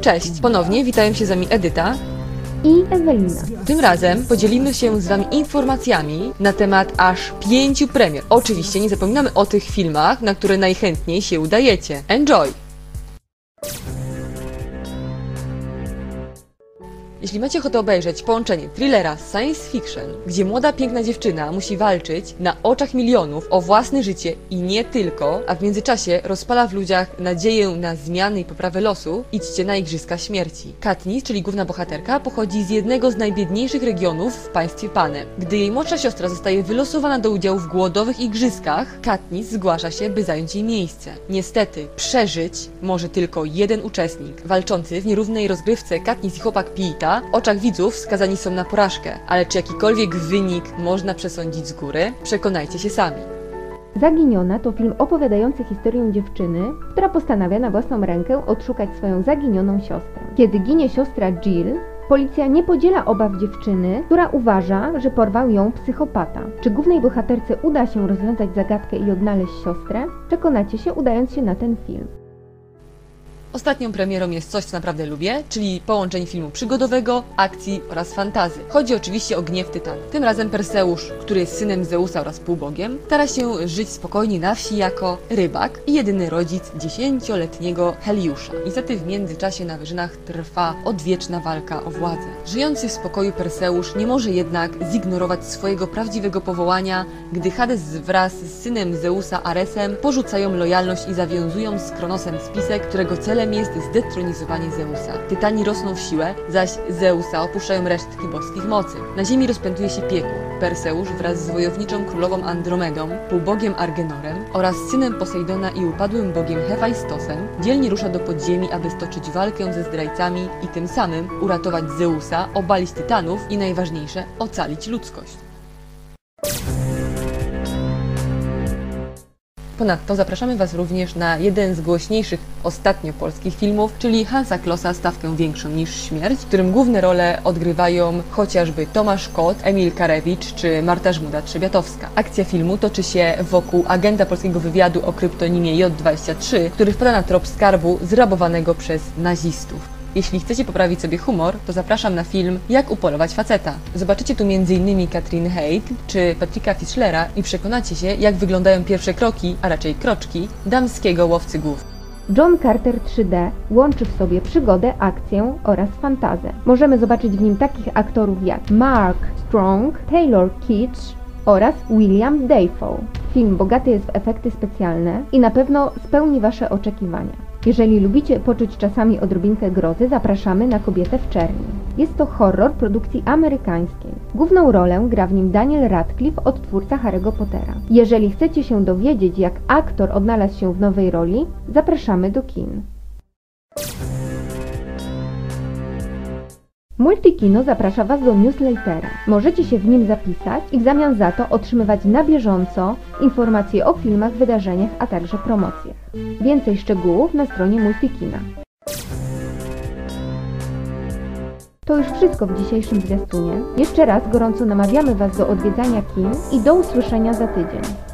Cześć, ponownie witają się z wami Edyta. i Ewelina. Tym razem podzielimy się z wami informacjami na temat aż pięciu premier. Oczywiście nie zapominamy o tych filmach, na które najchętniej się udajecie. Enjoy! Jeśli macie ochotę obejrzeć połączenie thrillera z science fiction, gdzie młoda piękna dziewczyna musi walczyć na oczach milionów o własne życie i nie tylko, a w międzyczasie rozpala w ludziach nadzieję na zmiany i poprawę losu, idźcie na Igrzyska Śmierci. Katniss, czyli główna bohaterka, pochodzi z jednego z najbiedniejszych regionów w państwie Panem. Gdy jej młodsza siostra zostaje wylosowana do udziału w głodowych igrzyskach, Katniss zgłasza się, by zająć jej miejsce. Niestety, przeżyć może tylko jeden uczestnik. Walczący w nierównej rozgrywce Katniss i chłopak Pita w oczach widzów skazani są na porażkę, ale czy jakikolwiek wynik można przesądzić z góry? Przekonajcie się sami. Zaginiona to film opowiadający historię dziewczyny, która postanawia na własną rękę odszukać swoją zaginioną siostrę. Kiedy ginie siostra Jill, policja nie podziela obaw dziewczyny, która uważa, że porwał ją psychopata. Czy głównej bohaterce uda się rozwiązać zagadkę i odnaleźć siostrę? Przekonacie się udając się na ten film. Ostatnią premierą jest coś, co naprawdę lubię, czyli połączenie filmu przygodowego, akcji oraz fantazy. Chodzi oczywiście o gniew Tytanu. Tym razem Perseusz, który jest synem Zeusa oraz półbogiem, stara się żyć spokojnie na wsi jako rybak i jedyny rodzic dziesięcioletniego Heliusza. Niestety w międzyczasie na wyżynach trwa odwieczna walka o władzę. Żyjący w spokoju Perseusz nie może jednak zignorować swojego prawdziwego powołania, gdy Hades wraz z synem Zeusa Aresem porzucają lojalność i zawiązują z Kronosem spisek, którego celem jest zdetronizowanie Zeusa. Tytani rosną w siłę, zaś Zeusa opuszczają resztki boskich mocy. Na ziemi rozpętuje się piekło. Perseusz wraz z wojowniczą królową Andromedą, półbogiem Argenorem oraz synem Posejdona i upadłym bogiem Hefajstosem dzielnie rusza do podziemi, aby stoczyć walkę ze zdrajcami i tym samym uratować Zeusa, obalić Tytanów i najważniejsze, ocalić ludzkość. Ponadto zapraszamy Was również na jeden z głośniejszych ostatnio polskich filmów, czyli Hansa Klossa Stawkę Większą niż Śmierć, w którym główne role odgrywają chociażby Tomasz Kot, Emil Karewicz czy Marta Żmuda-Trzebiatowska. Akcja filmu toczy się wokół agenta polskiego wywiadu o kryptonimie J23, który wpada na trop skarbu zrabowanego przez nazistów. Jeśli chcecie poprawić sobie humor, to zapraszam na film Jak upolować faceta. Zobaczycie tu m.in. Katrin Haidt czy Patricka Fischlera i przekonacie się, jak wyglądają pierwsze kroki, a raczej kroczki, damskiego łowcy głów. John Carter 3D łączy w sobie przygodę, akcję oraz fantazę. Możemy zobaczyć w nim takich aktorów jak Mark Strong, Taylor Kitsch oraz William Dafoe. Film bogaty jest w efekty specjalne i na pewno spełni Wasze oczekiwania. Jeżeli lubicie poczuć czasami odrobinkę grozy, zapraszamy na Kobietę w czerni. Jest to horror produkcji amerykańskiej. Główną rolę gra w nim Daniel Radcliffe, odtwórca Harry'ego Pottera. Jeżeli chcecie się dowiedzieć, jak aktor odnalazł się w nowej roli, zapraszamy do kin. Multikino zaprasza Was do newslettera. Możecie się w nim zapisać i w zamian za to otrzymywać na bieżąco informacje o filmach, wydarzeniach, a także promocjach. Więcej szczegółów na stronie Multikina. To już wszystko w dzisiejszym zwiastunie. Jeszcze raz gorąco namawiamy Was do odwiedzania kin i do usłyszenia za tydzień.